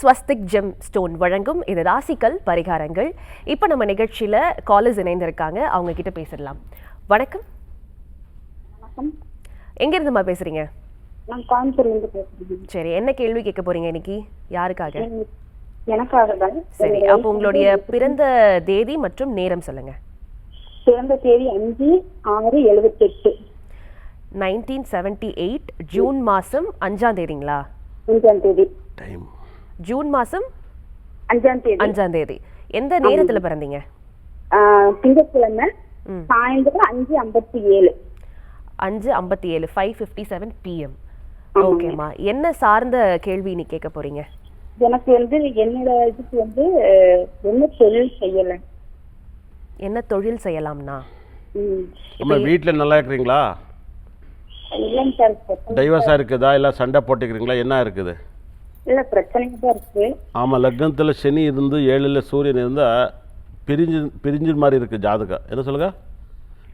Swastik GeM stone வழங்கும் இது ராசிக்கல் பரிகாரங்கள். இப்போ நம்ம நிகழ்ச்சியில் காலர்ஸ் இணைந்திருக்காங்க. அவங்க கிட்ட பேசிடலாம். வணக்கம். வணக்கம். எங்கேருந்துமா பேசுறீங்க? நான் கோயம்புத்தூர்லேருந்து பேசுகிறேன் சரி என்ன கேள்வி கேட்க போறீங்க இன்னைக்கு? யாருக்காக? எனக்காக தான். சரி அப்போ உங்களுடைய பிறந்த தேதி மற்றும் நேரம் சொல்லுங்க. பிறந்த தேதி அஞ்சு ஆறு எழுபத்தெட்டு நைன்டீன் செவன்டி எயிட் ஜூன் மாதம் அஞ்சாம் தேதிங்களா? அஞ்சாம் தேதி. டைம். ஜூன் மாதம் அஞ்சாம் தேதி. அஞ்சாம் தேதி. எந்த நேரத்தில் பிறந்தீங்க? திங்கட்கிழமை. சாயந்தரம் அஞ்சு ஐம்பத்தி ஏழு அஞ்சு ஐம்பத்தி ஏழு ஃபைவ் ஃபிஃப்டி செவன் பிஎம் ஓகேம்மா. என்ன சார்ந்த கேள்வி நீ கேட்க போறீங்க? எனக்கு வந்து என்னோட இதுக்கு வந்து என்ன தொழில் செய்யல. என்ன தொழில் செய்யலாம்னா. அம்மா வீட்டில் நல்லா இருக்கிறீங்களா? இல்லைங்க சார் டைவர்ஸாக இருக்குதா? இல்லை சண்டை போட்டுக்கிறீங்களா? என்ன இருக்குது? இல்ல பிரச்சனைங்க தான் இருக்கு. ஆமாம் லக்னத்தில் சனி இருந்து ஏழில் சூரியன் இருந்தால் பிரிஞ்சு பிரிஞ்சு மாதிரி இருக்குது ஜாதகம். என்ன சொல்லுங்க?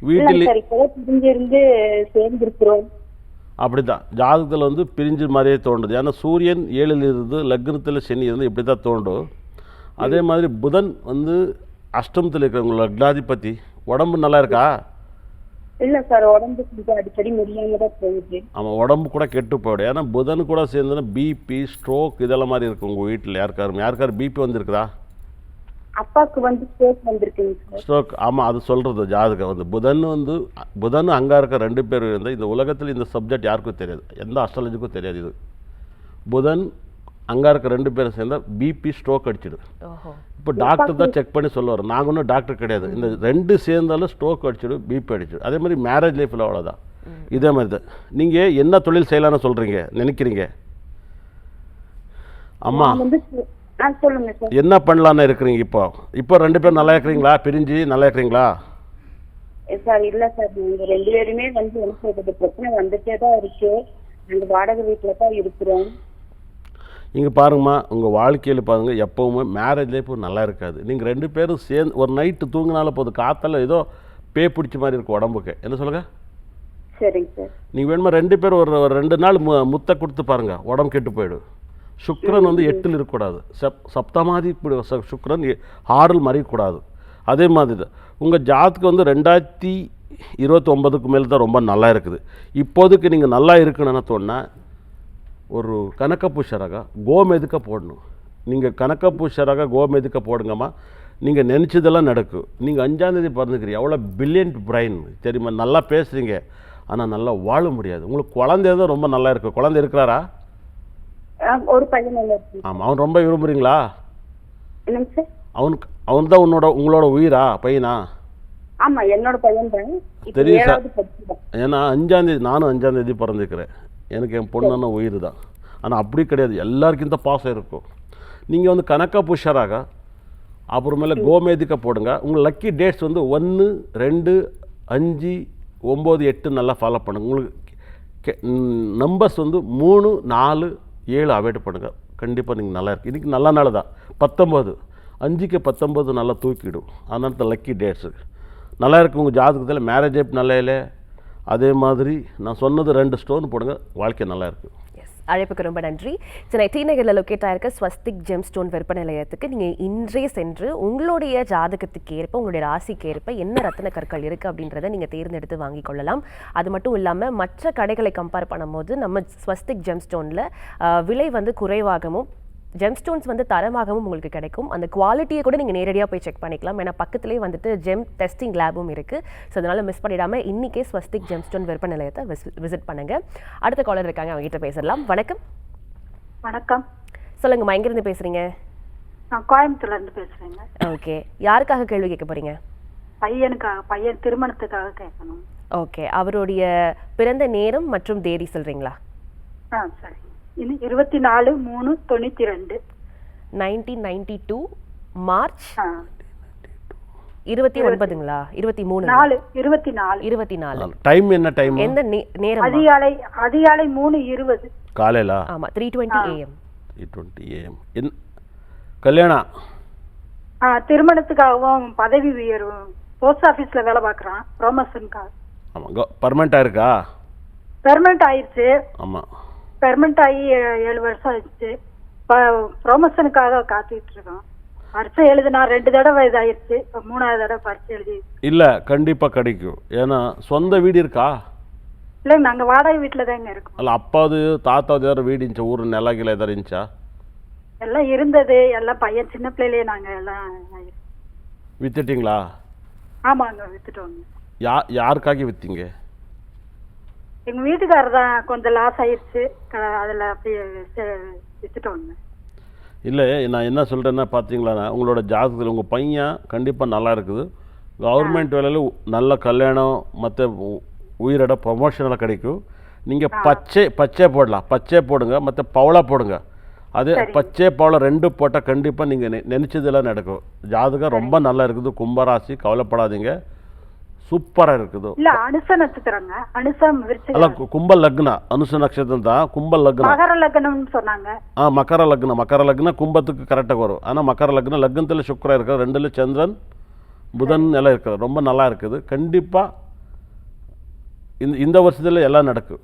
வீட்டில் சார் இப்போதான் பிரிஞ்சிருந்து சேர்ந்திருக்கிறோம். அப்படி தான் ஜாதகத்தில் வந்து பிரிஞ்சு மாதிரியே தோன்றுது. ஏன்னா சூரியன் ஏழில் இருந்து லக்னத்தில் சனி இருந்து இப்படி தான் தோண்டும் அதே மாதிரி புதன் வந்து அஷ்டமத்தில் இருக்கிறவங்க லக்னாதிபதி. உடம்பு நல்லா இருக்கா? இல்ல சார் உடம்பு கொஞ்சம் அடிக்கடி முடியாம தான் போகுது. ஆமாம் உடம்பு கூட கெட்டு போயிடும். ஏன்னா புதன் கூட சேர்ந்துன்னா பிபி ஸ்ட்ரோக் இதெல்லாம் மாதிரி இருக்கும் உங்கள் வீட்டில். யாருக்காரும் யாருக்காரு பிபி வந்திருக்குதா? அப்பாவுக்கு வந்து ஸ்ட்ரோக் வந்திருக்குங்க ஸ்ட்ரோக் ஆமாம் அது சொல்கிறது ஜாதகம் வந்து. புதன் வந்து புதன் அங்கே இருக்க ரெண்டு பேர் இருந்தால் இந்த உலகத்தில் இந்த சப்ஜெக்ட் யாருக்கும் தெரியாது. எந்த அஸ்ட்ராலஜிக்கும் தெரியாது இது. புதன் அங்கே இருக்க ரெண்டு பேரும் சேர்ந்தால் பிபி ஸ்ட்ரோக் அடிச்சிடு ஓஹோ. இப்போ டாக்டர் தான் செக் பண்ணி சொல்லுவார். நாங்கள் ஒன்றும் டாக்டர் கிடையாது. இந்த ரெண்டு சேர்ந்தாலும் ஸ்ட்ரோக் அடிச்சிடும் பிபி அடிச்சிடும். அதே மாதிரி மேரேஜ் லைஃப்பில் அவ்வளோதான் இதே மாதிரி தான் நீங்கள் என்ன தொழில் செய்யலாம்னு சொல்கிறீங்க நினைக்கிறீங்க? அம்மா. என்ன பண்ணலான்னு இருக்கிறீங்க இப்போ? இப்போ ரெண்டு பேரும் நல்லா இருக்கிறீங்களா? பிரிஞ்சு நல்லா இருக்கிறீங்களா? சார் இல்ல சார். நாங்க ரெண்டு பேருமே வந்து என்ன சொல்றது? பிரச்சனை வந்துட்டே தான் இருக்கு. நாங்க வாடகை வீட்டுல தான் இருக்கிறோம். இங்கே பாருங்கம்மா உங்கள் வாழ்க்கையில் பாருங்கள் எப்போவுமே மேரேஜ் லைஃப் நல்லா இருக்காது. நீங்கள் ரெண்டு பேரும் சேர்ந்து ஒரு நைட்டு தூங்கினால போதும். காத்தால ஏதோ பே பிடிச்ச மாதிரி இருக்கும் உடம்புக்கு. என்ன சொல்லுங்க? சரிங்க சார். நீங்கள் வேணுமா ரெண்டு பேரும் ஒரு ஒரு ரெண்டு நாள் மு முத்தை கொடுத்து பாருங்கள் உடம்பு கெட்டு போயிடும். சுக்கிரன் வந்து எட்டில் இருக்கக்கூடாது. சப் சப்தமாதி இப்படி ச- சுக்கிரன் எ- ஆறில் மறையக்கூடாது. அதே மாதிரி தான். உங்கள் ஜாத்துக்கு வந்து ரெண்டாயிரத்தி இருபத்தொம்பதுக்கு மேலே தான் ரொம்ப நல்லா இருக்குது. இப்போதைக்கு நீங்கள் நல்லா இருக்குன்னு சொன்னால் ஒரு கனக்கப்பு சரகா கோமெதுக்க போடணும்? நீங்கள் கனக்கப்பு சரகா கோமெதுக்க போடுங்கம்மா? நீங்கள் நினச்சதெல்லாம் நடக்கும் நீங்கள் அஞ்சாந்தேதி பிறந்துக்கிறீங்க. எவ்வளோ பில்லியன்ட் பிரைன் தெரியுமா? நல்லா பேசுகிறீங்க ஆனால் நல்லா வாழ முடியாது. உங்களுக்கு குழந்தை தான் ரொம்ப நல்லா இருக்கு. குழந்தை இருக்கிறாரா? ஒரு ஆமாம் அவன் ரொம்ப சார்? அவனுக்கு அவன் தான் உன்னோட உங்களோட உயிரா? பையனா? ஆமா. என்னோட பையன் தான். தெரியும் ஏன்னா அஞ்சாந்தேதி நானும் அஞ்சாந்தேதி பிறந்துக்கிறேன். எனக்கு என் பொண்ணான உயிர் தான். ஆனால் அப்படி கிடையாது. எல்லாருக்கும் இந்த பாசம் இருக்கும். நீங்கள் வந்து கணக்கா புஷராக அப்புறமேல கோமேதிக்க போடுங்க. உங்கள் லக்கி டேட்ஸ் வந்து ஒன்று ரெண்டு அஞ்சு ஒம்பது எட்டு நல்லா ஃபாலோ பண்ணுங்க. உங்களுக்கு நம்பர்ஸ் வந்து மூணு நாலு ஏழு அவாய்ட் பண்ணுங்கள் கண்டிப்பாக நீங்கள் நல்லா இருக்கு. இன்றைக்கி நல்ல நாள் தான். பத்தொம்பது. அஞ்சுக்கு பத்தொம்பது நல்லா தூக்கிடும். அதனால லக்கி டேட்ஸு நல்லா இருக்கு. உங்கள் ஜாதகத்தில் மேரேஜ் நல்லா இல்லை? அதே மாதிரி நான் சொன்னது ரெண்டு ஸ்டோன் போடுங்க வாழ்க்கை நல்லா இருக்கு. எஸ் அழைப்புக்கு ரொம்ப நன்றி. சென்னை டி நகரில் லொக்கேட் ஆயிருக்க ஸ்வஸ்திக் ஜெம் ஸ்டோன் விற்பனை நிலையத்துக்கு நீங்கள் இன்றே சென்று உங்களுடைய ஜாதகத்துக்கு ஏற்ப உங்களுடைய ராசிக்கு ஏற்ப என்ன ரத்தின கற்கள் இருக்குது அப்படின்றத நீங்கள் தேர்ந்தெடுத்து வாங்கிக் கொள்ளலாம். அது மட்டும் இல்லாமல் மற்ற கடைகளை கம்பேர் பண்ணும்போது நம்ம ஸ்வஸ்திக் ஜெம் ஸ்டோனில் விலை வந்து குறைவாகவும் ஜெம் ஸ்டோன்ஸ் வந்து தரமாகவும் உங்களுக்கு கிடைக்கும். அந்த குவாலிட்டியை கூட நீங்கள் நேரடியாக போய் செக் பண்ணிக்கலாம். ஏன்னா பக்கத்துலேயே வந்துட்டு ஜெம் டெஸ்டிங் லேபும் இருக்குது ஸோ அதனால் மிஸ் பண்ணிடாமல் இன்றைக்கே ஸ்வஸ்திக் ஜெம் ஸ்டோன் விற்பனை நிலையத்தை விசிட் பண்ணுங்கள் அடுத்த காலர் இருக்காங்க அவங்க கிட்ட பேசலாம் வணக்கம். வணக்கம். சொல்லுங்கம்மா எங்கேருந்து பேசுகிறீங்க நான் கோயம்புத்தூர்ல இருந்து பேசுறேங்க. ஓகே. யாருக்காக கேள்வி கேட்க போகிறீங்க பையனுக்காக பையன் திருமணத்துக்காக கேட்கணும். ஓகே. அவருடைய பிறந்த நேரம் மற்றும் தேதி சொல்கிறீங்களா ஆ சரி இருபத்தி நாலு மூணு தொண்ணூத்தி ரெண்டு நைன்டீன் நைன்டி டூ மார்ச் இருபத்தி ஒன்பதுங்களா? இருபத்தி மூணு நாலு இருபத்தி நாலு. இருபத்தி நாலு. டைம் என்ன டைம் எந்த நே- நேரம் அதிகாலை அதிகாலை மூணு இருபது. காலையில்? ஆமாம் three twenty AM eight twenty AM என் கல்யாணம் ஆ திருமணத்துக்காகவும் பதவி உயர்வு போஸ்ட் ஆபீஸ்ல வேலை பார்க்கறான் ப்ரொமோஷனுக்காக ஆமாம் பர்மனெண்ட்டாக இருக்கா? பெர்மனண்ட் ஆயிருச்சு ஆமாம் பெர்மனண்ட் ஆகி ஏழு வருஷம் ஆயிடுச்சு. ப்ரொமோஷனுக்காக காத்துக்கிட்டு இருக்கோம். பரீட்சை எழுதினா ரெண்டு தடவை இதாயிருச்சு. இப்போ மூணாவது தடவை பரீட்சை எழுதி இல்லை கண்டிப்பாக கிடைக்கும். ஏன்னா சொந்த வீடு இருக்கா? இல்லைங்க நாங்கள் வாடகை வீட்டில் தாங்க இருக்கோம். அல்ல அப்பாவது தாத்தாவது ஏதாவது வீடு இருந்துச்சா? ஊர் நிலகில ஏதாவது இருந்துச்சா? எல்லாம் இருந்தது. எல்லாம் பையன் சின்ன பிள்ளையிலேயே நாங்கள் எல்லாம் வித்துட்டிங்களா? ஆமாங்க வித்துட்டோங்க. யா யாருக்காக விற்றீங்க எங்க வீட்டுக்காரர் தான் கொஞ்சம் லாஸ் ஆயிருச்சு. க- அதுல அப்படியே வித்துட்டோங்க இல்லை நான் என்ன சொல்கிறேன்னா பார்த்தீங்களா உங்களோட ஜாதகத்தில் உங்கள் பையன் கண்டிப்பாக நல்லா இருக்குது. கவர்மெண்ட் வேலையில் நல்ல கல்யாணம் மற்ற உயிரோட ப்ரொமோஷனில் கிடைக்கும். நீங்கள் பச்சை பச்சை போடலாம். பச்சை போடுங்க மற்ற பவளா போடுங்க. அதே பச்சை பவளை ரெண்டு போட்டால் கண்டிப்பாக நீங்கள் நினச்சதெல்லாம் நடக்கும். ஜாதகம் ரொம்ப நல்லா இருக்குது. கும்பராசி கவலைப்படாதீங்க. சூப்பராக இருக்குது. இல்ல அனுச நட்சத்திரங்க. அனுசம் அல்ல கும்ப லக்னா. அனுச நட்சத்திரம் தான் கும்ப லக்னா. மகர லக்னம்னு சொன்னாங்க. ஆ மகர லக்னம் மகர லக்னம் கும்பத்துக்கு கரெக்டாக வரும். ஆனால் மகர லக்னம் லக்னத்தில் சுக்கிரன் இருக்கிற ரெண்டுல சந்திரன் புதன் எல்லாம் இருக்கிற ரொம்ப நல்லா இருக்குது. கண்டிப்பாக இந்த இந்த வருஷத்தில் எல்லாம் நடக்கும்.